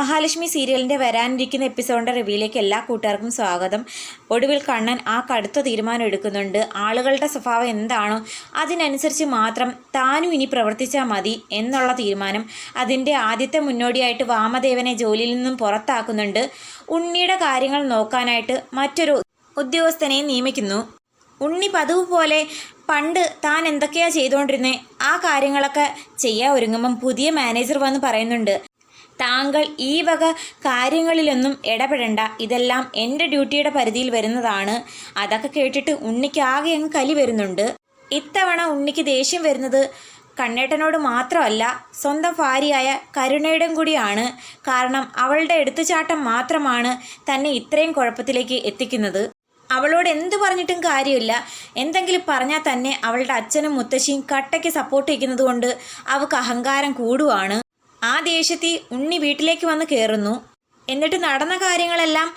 മഹാലക്ഷ്മി സീരിയലിന്റെ വരാനിരിക്കുന്ന എപ്പിസോഡിന്റെ റിവ്യൂയിലേക്ക് എല്ലാ കൂട്ടുകാർക്കും സ്വാഗതം. ഒടുവിൽ കണ്ണൻ ആ കടുത്ത തീരുമാനം എടുക്കുന്നുണ്ട്. ആളുകളുടെ സ്വഭാവം എന്താണോ അതിനനുസരിച്ച് മാത്രം താനും ഇനി പ്രവർത്തിച്ചാൽ മതി എന്നുള്ള തീരുമാനം അതിന്റെ ആദ്യത്തെ മുന്നോടിയായിട്ട് വാമദേവനെ ജോലിയിൽ നിന്നും പുറത്താക്കുന്നുണ്ട്. ഉണ്ണിയുടെ കാര്യങ്ങൾ നോക്കാനായിട്ട് മറ്റൊരു ഉദ്യോഗസ്ഥനെ നിയമിക്കുന്നു. ഉണ്ണി പതിവ് പോലെ പണ്ട് താൻ എന്തൊക്കെയാണ് ചെയ്തുകൊണ്ടിരുന്നത് ആ കാര്യങ്ങളൊക്കെ ചെയ്യാൻ ഒരുങ്ങുമ്പം പുതിയ മാനേജർ വന്ന് പറയുന്നുണ്ട്. താങ്കൾ ഈ വക കാര്യങ്ങളിലൊന്നും ഇടപെടണ്ട. ഇതെല്ലാം എന്റെ ഡ്യൂട്ടിയുടെ പരിധിയിൽ വരുന്നതാണ്. അതൊക്കെ കേട്ടിട്ട് ഉണ്ണിക്ക് ആകെ അങ്ങ് കലി വരുന്നുണ്ട്. ഇത്തവണ ഉണ്ണിക്ക് ദേഷ്യം വരുന്നത് കണ്ണേട്ടനോട് മാത്രമല്ല സ്വന്തം ഭാര്യയായ കരുണയുടെയും കൂടിയാണ്. കാരണം അവളുടെ എടുത്തുചാട്ടം മാത്രമാണ് തന്നെ ഇത്രയും കുഴപ്പത്തിലേക്ക് എത്തിക്കുന്നത്. അവളോട് എന്ത് പറഞ്ഞിട്ടും കാര്യമില്ല. എന്തെങ്കിലും പറഞ്ഞാൽ തന്നെ അവളുടെ അച്ഛനും മുത്തശ്ശിയും കട്ടയ്ക്ക് സപ്പോർട്ട് ചെയ്യുന്നത് കൊണ്ട് അവൾക്ക് അഹങ്കാരം കൂടുവാണ്. ആ ദേഷ്യത്തിൽ ഉണ്ണി വീട്ടിലേക്ക് വന്ന് കയറുന്നു എന്നിട്ട് നടന്ന കാര്യങ്ങളെല്ലാം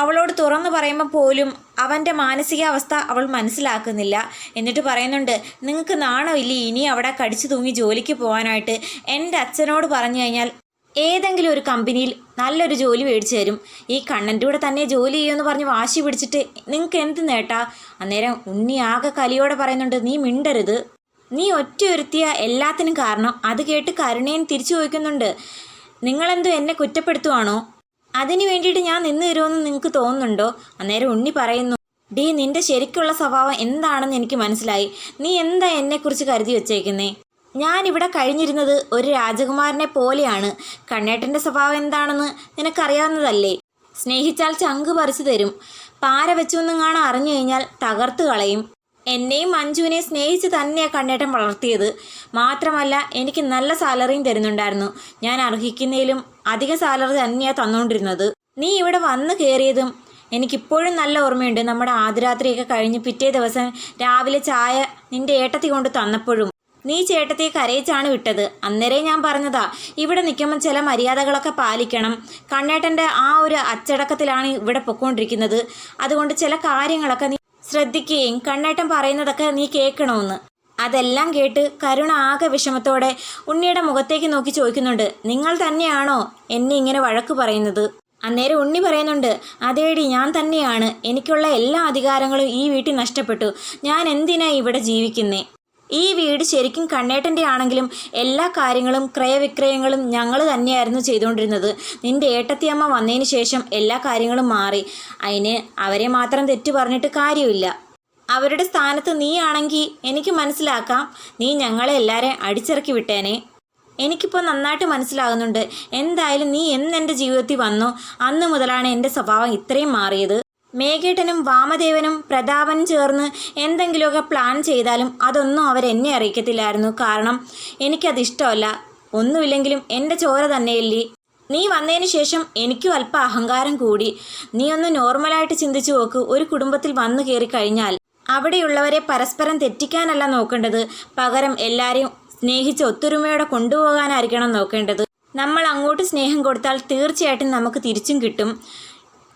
അവളോട് തുറന്നു പറയുമ്പോൾ പോലും അവന്റെ മാനസികാവസ്ഥ അവൾ മനസ്സിലാക്കുന്നില്ല. എന്നിട്ട് പറയുന്നുണ്ട് നിങ്ങൾക്ക് നാണമില്ല ഇനി അവിടെ കടിച്ചു തൂങ്ങി ജോലിക്ക് പോകാനായിട്ട്. എന്റെ അച്ഛനോട് പറഞ്ഞു കഴിഞ്ഞാൽ ഏതെങ്കിലും ഒരു കമ്പനിയിൽ നല്ലൊരു ജോലി മേടിച്ചു തരും. ഈ കണ്ണന്റെ കൂടെ തന്നെ ജോലി ചെയ്യുമെന്ന് പറഞ്ഞ് വാശി പിടിച്ചിട്ട് നിങ്ങൾക്ക് എന്ത് നേട്ടാ? അന്നേരം ഉണ്ണി ആകെ കലിയോടെ പറയുന്നുണ്ട് നീ മിണ്ടരുത്. നീ ഒറ്റ ഒരുത്തിയ എല്ലാത്തിനും കാരണം അത് കേട്ട് കരുണയും തിരിച്ചു ചോദിക്കുന്നുണ്ട്. നിങ്ങളെന്തോ എന്നെ കുറ്റപ്പെടുത്തുവാണോ? അതിനു വേണ്ടിയിട്ട് ഞാൻ നിന്ന് തരുമെന്ന് നിങ്ങൾക്ക് തോന്നുന്നുണ്ടോ? അന്നേരം ഉണ്ണി പറയുന്നു ഡീ നിന്റെ ശരിക്കുള്ള സ്വഭാവം എന്താണെന്ന് എനിക്ക് മനസ്സിലായി. നീ എന്താ എന്നെക്കുറിച്ച് കരുതി വെച്ചേക്കുന്നേ? ഞാനിവിടെ കഴിഞ്ഞിരുന്നത് ഒരു രാജകുമാരനെ പോലെയാണ്. കണ്ണേട്ടന്റെ സ്വഭാവം എന്താണെന്ന് നിനക്കറിയാവുന്നതല്ലേ? സ്നേഹിച്ചാൽ ചങ്ക് പറിച്ചു തരും. പാര വെച്ചു കാണാൻ അറിഞ്ഞു കഴിഞ്ഞാൽ തകർത്ത് കളയും. എന്നെയും മഞ്ജുവിനെ സ്നേഹിച്ച് തന്നെയാണ് കണ്ണേട്ടൻ വളർത്തിയത്. മാത്രമല്ല എനിക്ക് നല്ല സാലറിയും തരുന്നുണ്ടായിരുന്നു. ഞാൻ അർഹിക്കുന്നതിലും അധിക സാലറി തന്നെയാണ് തന്നുകൊണ്ടിരുന്നത് നീ ഇവിടെ വന്നു കയറിയതും എനിക്കിപ്പോഴും നല്ല ഓർമ്മയുണ്ട്. നമ്മുടെ ആദ്യരാത്രിയൊക്കെ കഴിഞ്ഞ് പിറ്റേ ദിവസം രാവിലെ ചായ നിന്റെ ഏട്ടത്തി കൊണ്ട് തന്നപ്പോഴും. നീ ചേട്ടത്തെ കരയിച്ചാണ് വിട്ടത്. അന്നേരം ഞാൻ പറഞ്ഞതാ ഇവിടെ നിൽക്കുമ്പോൾ ചില മര്യാദകളൊക്കെ പാലിക്കണം. കണ്ണേട്ടന്റെ ആ ഒരു അച്ചടക്കത്തിലാണ് ഇവിടെ പൊക്കോണ്ടിരിക്കുന്നത്. അതുകൊണ്ട് ചില കാര്യങ്ങളൊക്കെ നീ ശ്രദ്ധിക്കുകയും കണ്ണേട്ടൻ പറയുന്നതൊക്കെ നീ കേൾക്കണമെന്ന് അതെല്ലാം കേട്ട് കരുണ ആകെ വിഷമത്തോടെ ഉണ്ണിയുടെ മുഖത്തേക്ക് നോക്കി ചോദിക്കുന്നുണ്ട്. നിങ്ങൾ തന്നെയാണോ എന്നെ ഇങ്ങനെ വഴക്ക് പറയുന്നത്? അന്നേരം ഉണ്ണി പറയുന്നുണ്ട് അതേടി ഞാൻ തന്നെയാണ്. എനിക്കുള്ള എല്ലാ അധികാരങ്ങളും ഈ വീട്ടിൽ നഷ്ടപ്പെട്ടു. ഞാൻ എന്തിനാ ഇവിടെ ജീവിക്കുന്നേ? ഈ വീട് ശരിക്കും കണ്ണേട്ടന്റെ ആണെങ്കിലും എല്ലാ കാര്യങ്ങളും ക്രയവിക്രയങ്ങളും ഞങ്ങൾ തന്നെയായിരുന്നു ചെയ്തുകൊണ്ടിരുന്നത്. നിന്റെ ഏട്ടത്തിയമ്മ വന്നതിന് ശേഷം എല്ലാ കാര്യങ്ങളും മാറി. അതിന് അവരെ മാത്രം തെറ്റു പറഞ്ഞിട്ട് കാര്യമില്ല. അവരുടെ സ്ഥാനത്ത് നീ ആണെങ്കിൽ എനിക്ക് മനസ്സിലാക്കാം. നീ ഞങ്ങളെ എല്ലാവരെയും അടിച്ചിറക്കി വിട്ടേനെ. എനിക്കിപ്പോൾ നന്നായിട്ട് മനസ്സിലാകുന്നുണ്ട്. എന്തായാലും നീ എന്ന് എന്റെ ജീവിതത്തിൽ വന്നോ. അന്ന് മുതലാണ് എന്റെ സ്വഭാവം ഇത്രയും മാറിയത്. മേഘേട്ടനും വാമദേവനും പ്രതാപനും ചേർന്ന് എന്തെങ്കിലുമൊക്കെ പ്ലാൻ ചെയ്താലും അതൊന്നും അവരെന്നെ അറിയിക്കത്തില്ലായിരുന്നു. കാരണം എനിക്കത് ഇഷ്ടമല്ല ഒന്നുമില്ലെങ്കിലും എന്റെ ചോര തന്നെയല്ലേ. നീ വന്നതിന് ശേഷം എനിക്കും അല്പം അഹങ്കാരം കൂടി. നീ ഒന്ന് നോർമലായിട്ട് ചിന്തിച്ചു നോക്ക്. ഒരു കുടുംബത്തിൽ വന്നു കയറി കഴിഞ്ഞാൽ അവിടെയുള്ളവരെ പരസ്പരം തെറ്റിക്കാനല്ല നോക്കേണ്ടത്. പകരം എല്ലാവരെയും സ്നേഹിച്ച് ഒത്തൊരുമയോടെ കൊണ്ടുപോകാനായിരിക്കണം നോക്കേണ്ടത്. നമ്മൾ അങ്ങോട്ട് സ്നേഹം കൊടുത്താൽ തീർച്ചയായിട്ടും നമുക്ക് തിരിച്ചും കിട്ടും.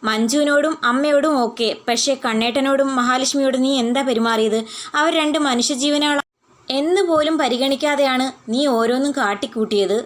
മഞ്ജുവിനോടും അമ്മയോടും ഓക്കെ. പക്ഷേ കണ്ണേട്ടനോടും മഹാലക്ഷ്മിയോടും നീ എന്താ പെരുമാറിയത്? അവർ രണ്ട് മനുഷ്യജീവനാള എന്ന് പോലും പരിഗണിക്കാതെയാണ് നീ ഓരോന്നും കാട്ടിക്കൂട്ടിയത്.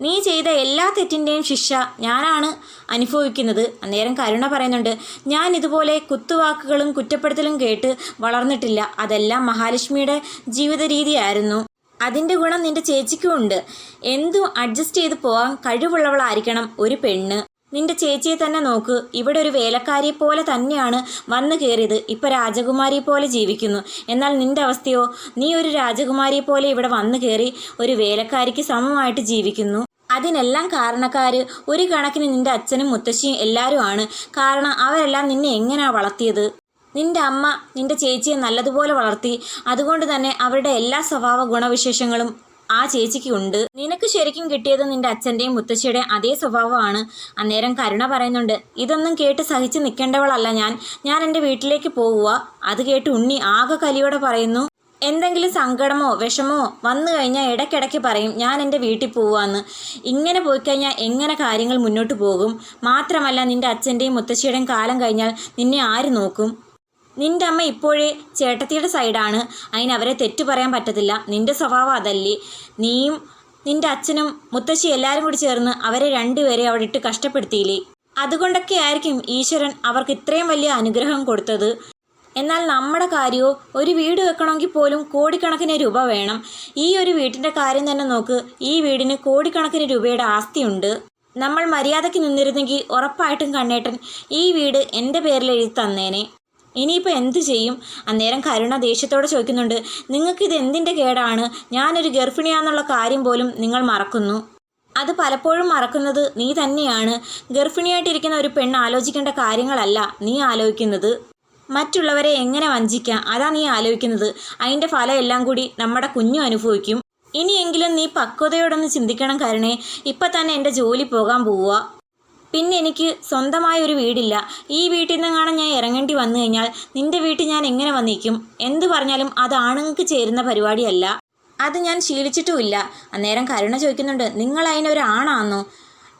നീ ചെയ്ത എല്ലാ തെറ്റിന്റെയും ശിക്ഷ ഞാനാണ് അനുഭവിക്കുന്നത്. അന്നേരം കരുണ പറയുന്നുണ്ട് ഞാൻ ഇതുപോലെ കുത്തുവാക്കുകളും കുറ്റപ്പെടുത്തലും കേട്ട് വളർന്നിട്ടില്ല. അതെല്ലാം മഹാലക്ഷ്മിയുടെ ജീവിത രീതിയായിരുന്നു അതിന്റെ ഗുണം നിന്റെ ചേച്ചിക്കും ഉണ്ട്. എന്തും അഡ്ജസ്റ്റ് ചെയ്ത് പോകാൻ കഴിവുള്ളവളായിരിക്കണം ഒരു പെണ്ണ്. നിന്റെ ചേച്ചിയെ തന്നെ നോക്ക്. ഇവിടെ ഒരു വേലക്കാരിയെ പോലെ തന്നെയാണ് വന്നു കയറിയത് ഇപ്പോൾ രാജകുമാരിയെ പോലെ ജീവിക്കുന്നു. എന്നാൽ നിന്റെ അവസ്ഥയോ? നീ ഒരു രാജകുമാരിയെ പോലെ ഇവിടെ വന്നു കയറി ഒരു വേലക്കാരിക്ക് സമമായിട്ട് ജീവിക്കുന്നു. അതിനെല്ലാം കാരണക്കാർ ഒരു കണക്കിന് നിന്റെ അച്ഛനും മുത്തശ്ശിയും എല്ലാവരും ആണ്. കാരണം അവരെല്ലാം നിന്നെ എങ്ങനെയാണ് വളർത്തിയത്? നിന്റെ അമ്മ നിന്റെ ചേച്ചിയെ നല്ലതുപോലെ വളർത്തി. അതുകൊണ്ട് തന്നെ അവരുടെ എല്ലാ സ്വഭാവ ഗുണവിശേഷങ്ങളും ആ ചേച്ചിക്ക് ഉണ്ട്. നിനക്ക് ശരിക്കും കിട്ടിയത് നിന്റെ അച്ഛന്റെയും മുത്തശ്ശിയുടെയും അതേ സ്വഭാവമാണ്. അന്നേരം കരുണ പറയുന്നുണ്ട് ഇതൊന്നും കേട്ട് സഹിച്ച് നിൽക്കേണ്ടവളല്ല ഞാൻ. ഞാൻ എന്റെ വീട്ടിലേക്ക് പോവുക അത് കേട്ട് ഉണ്ണി ആകെ കലിയോടെ പറയുന്നു എന്തെങ്കിലും സങ്കടമോ വിഷമോ വന്നു കഴിഞ്ഞാൽ ഇടയ്ക്കിടയ്ക്ക് പറയും ഞാൻ എന്റെ വീട്ടിൽ പോവാന്ന് ഇങ്ങനെ പോയി കഴിഞ്ഞാൽ എങ്ങനെ കാര്യങ്ങൾ മുന്നോട്ട് പോകും? മാത്രമല്ല നിന്റെ അച്ഛന്റെയും മുത്തശ്ശിയുടെയും കാലം കഴിഞ്ഞാൽ നിന്നെ ആര് നോക്കും? നിന്റെ അമ്മ ഇപ്പോഴേ ചേട്ടത്തിയുടെ സൈഡാണ്. അതിന് അവരെ തെറ്റു പറയാൻ പറ്റത്തില്ല. നിന്റെ സ്വഭാവം അതല്ലേ. നീയും നിന്റെ അച്ഛനും മുത്തശ്ശി എല്ലാവരും കൂടി ചേർന്ന് അവരെ രണ്ടുപേരെ അവിടെ ഇട്ട് കഷ്ടപ്പെടുത്തിയില്ലേ? അതുകൊണ്ടൊക്കെ ആയിരിക്കും ഈശ്വരൻ അവർക്ക് ഇത്രയും വലിയ അനുഗ്രഹം കൊടുത്തത്. എന്നാൽ നമ്മുടെ കാര്യമോ ഒരു വീട് വെക്കണമെങ്കിൽ പോലും കോടിക്കണക്കിന് രൂപ വേണം. ഈ ഒരു വീട്ടിന്റെ കാര്യം തന്നെ നോക്ക്. ഈ വീടിന് കോടിക്കണക്കിന് രൂപയുടെ ആസ്തിയുണ്ട്. നമ്മൾ മര്യാദയ്ക്ക് നിന്നിരുന്നെങ്കിൽ ഉറപ്പായിട്ടും കണ്ണേട്ടൻ ഈ വീട് എന്റെ പേരിൽ എഴുതി തന്നേനെ. ഇനിയിപ്പോൾ എന്ത് ചെയ്യും? അന്നേരം കരുണ ദേഷ്യത്തോടെ ചോദിക്കുന്നുണ്ട് നിങ്ങൾക്കിത് എന്തിന്റെ കേടാണ്? ഞാനൊരു ഗർഭിണിയാണെന്നുള്ള കാര്യം പോലും നിങ്ങൾ മറക്കുന്നു. അത് പലപ്പോഴും മറക്കുന്നത് നീ തന്നെയാണ്. ഗർഭിണിയായിട്ടിരിക്കുന്ന ഒരു പെണ്ണ് ആലോചിക്കേണ്ട കാര്യങ്ങളല്ല നീ ആലോചിക്കുന്നത്. മറ്റുള്ളവരെ എങ്ങനെ വഞ്ചിക്കാം? അതാ നീ ആലോചിക്കുന്നത്. അതിന്റെ ഫലം എല്ലാം കൂടി നമ്മുടെ കുഞ്ഞു അനുഭവിക്കും. ഇനിയെങ്കിലും നീ പക്വതയോടൊന്ന് ചിന്തിക്കണം കരുണേ. ഇപ്പം തന്നെ എന്റെ ജോലി പോകാൻ പോവുക. പിന്നെ എനിക്ക് സ്വന്തമായ ഒരു വീടില്ല. ഈ വീട്ടിൽ നിന്നെങ്ങാണ് ഞാൻ ഇറങ്ങേണ്ടി വന്നു കഴിഞ്ഞാൽ നിന്റെ വീട്ടിൽ ഞാൻ എങ്ങനെ വന്നിരിക്കും എന്ത് പറഞ്ഞാലും അത് ആണുങ്ങൾക്ക് ചേരുന്ന പരിപാടിയല്ല. അത് ഞാൻ ശീലിച്ചിട്ടുമില്ല. അന്നേരം കരുണ ചോദിക്കുന്നുണ്ട് നിങ്ങൾ അതിനൊരാണാന്നോ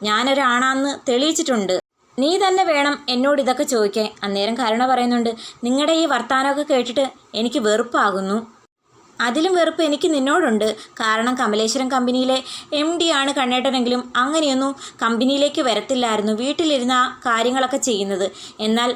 ഞാനൊരാണാന്ന് തെളിയിച്ചിട്ടുണ്ട്. നീ തന്നെ വേണം എന്നോട് ഇതൊക്കെ ചോദിക്കാൻ. അന്നേരം കരുണ പറയുന്നുണ്ട് നിങ്ങളുടെ ഈ വർത്തമാനമൊക്കെ കേട്ടിട്ട് എനിക്ക് വെറുപ്പാകുന്നു. അതിലും വെറുപ്പ് എനിക്ക് നിന്നോടുണ്ട്. കാരണം കമലേശ്വരം കമ്പനിയിലെ എം ഡി ആണ് കണ്ണേട്ടനെങ്കിലും അങ്ങനെയൊന്നും കമ്പനിയിലേക്ക് വരത്തില്ലായിരുന്നു. വീട്ടിലിരുന്ന കാര്യങ്ങളൊക്കെ ചെയ്യുന്നത്. എന്നാൽ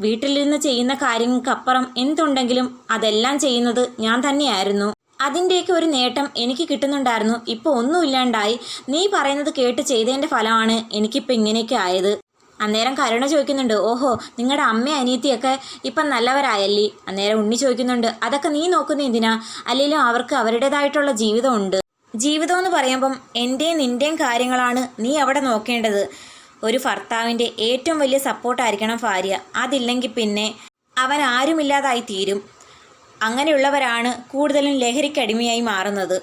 വീട്ടിലിരുന്ന് ചെയ്യുന്ന കാര്യങ്ങൾക്കപ്പുറം എന്തുണ്ടെങ്കിലും അതെല്ലാം ചെയ്യുന്നത് ഞാൻ തന്നെയായിരുന്നു. അതിന്റെയൊക്കെ ഒരു നേട്ടം എനിക്ക് കിട്ടുന്നുണ്ടായിരുന്നു. ഇപ്പോൾ ഒന്നുമില്ലാണ്ടായി. നീ പറയുന്നത് കേട്ട് ചെയ്തതിന്റെ ഫലമാണ് എനിക്കിപ്പോൾ ഇങ്ങനെയൊക്കെ ആയത്. അന്നേരം കരുണ ചോദിക്കുന്നുണ്ട് ഓഹോ നിങ്ങളുടെ അമ്മ അനിയത്തിയൊക്കെ ഇപ്പം നല്ലവരായല്ലേ? അന്നേരം ഉണ്ണി ചോദിക്കുന്നുണ്ട് അതൊക്കെ നീ നോക്കുന്ന എന്തിനാ? അല്ലെങ്കിലും അവർക്ക് അവരുടേതായിട്ടുള്ള ജീവിതമുണ്ട്. ജീവിതം എന്ന് പറയുമ്പം എന്റെയും നിന്റെയും കാര്യങ്ങളാണ് നീ അവിടെ നോക്കേണ്ടത്. ഒരു ഭർത്താവിന്റെ ഏറ്റവും വലിയ സപ്പോർട്ടായിരിക്കണം ഭാര്യ. അതില്ലെങ്കിൽ പിന്നെ അവൻ ആരുമില്ലാതായി തീരും. അങ്ങനെയുള്ളവരാണ് കൂടുതലും ലഹരിക്കടിമയായി മാറുന്നത്.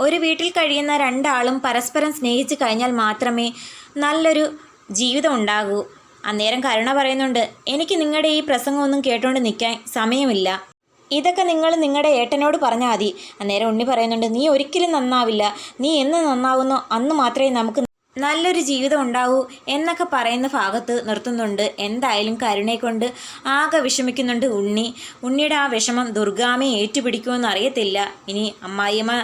ഒരു വീട്ടിൽ കഴിയുന്ന രണ്ടാളും പരസ്പരം സ്നേഹിച്ച് കഴിഞ്ഞാൽ മാത്രമേ നല്ലൊരു ജീവിതം ഉണ്ടാകൂ അന്നേരം കരുണ പറയുന്നുണ്ട് എനിക്ക് നിങ്ങളുടെ ഈ പ്രസംഗമൊന്നും കേട്ടുകൊണ്ട് നിൽക്കാൻ സമയമില്ല. ഇതൊക്കെ നിങ്ങൾ നിങ്ങളുടെ ഏട്ടനോട് പറഞ്ഞാൽ മതി. അന്നേരം ഉണ്ണി പറയുന്നുണ്ട് നീ ഒരിക്കലും നന്നാവില്ല. നീ എന്ന് നന്നാവുന്നോ അന്ന് മാത്രമേ നമുക്ക് നല്ലൊരു ജീവിതം ഉണ്ടാവൂ എന്നൊക്കെ പറയുന്ന ഭാഗത്ത് നിർത്തുന്നുണ്ട്. എന്തായാലും കരുണയെ കൊണ്ട് ആകെ വിഷമിക്കുന്നുണ്ട് ഉണ്ണി. ഉണ്ണിയുടെ ആ വിഷമം ദുർഗാമയെ ഏറ്റുപിടിക്കുമെന്ന് അറിയത്തില്ല ഇനി അമ്മായിയമ്മ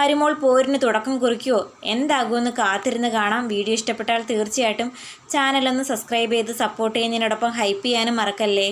മരുമോൾ പോരിന് തുടക്കം കുറിക്കുമോ എന്താകുമെന്ന് കാത്തിരുന്ന് കാണാം. വീഡിയോ ഇഷ്ടപ്പെട്ടാൽ തീർച്ചയായിട്ടും ചാനലൊന്ന് സബ്സ്ക്രൈബ് ചെയ്ത് സപ്പോർട്ട് ചെയ്യുന്നതിനോടൊപ്പം ഹൈപ്പ് ചെയ്യാനും മറക്കല്ലേ?